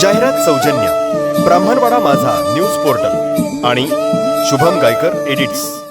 जाहिरात सौजन्य. ब्राह्मणवाडा माझा न्यूज पोर्टल. आणि शुभम गायकर एडिट्स.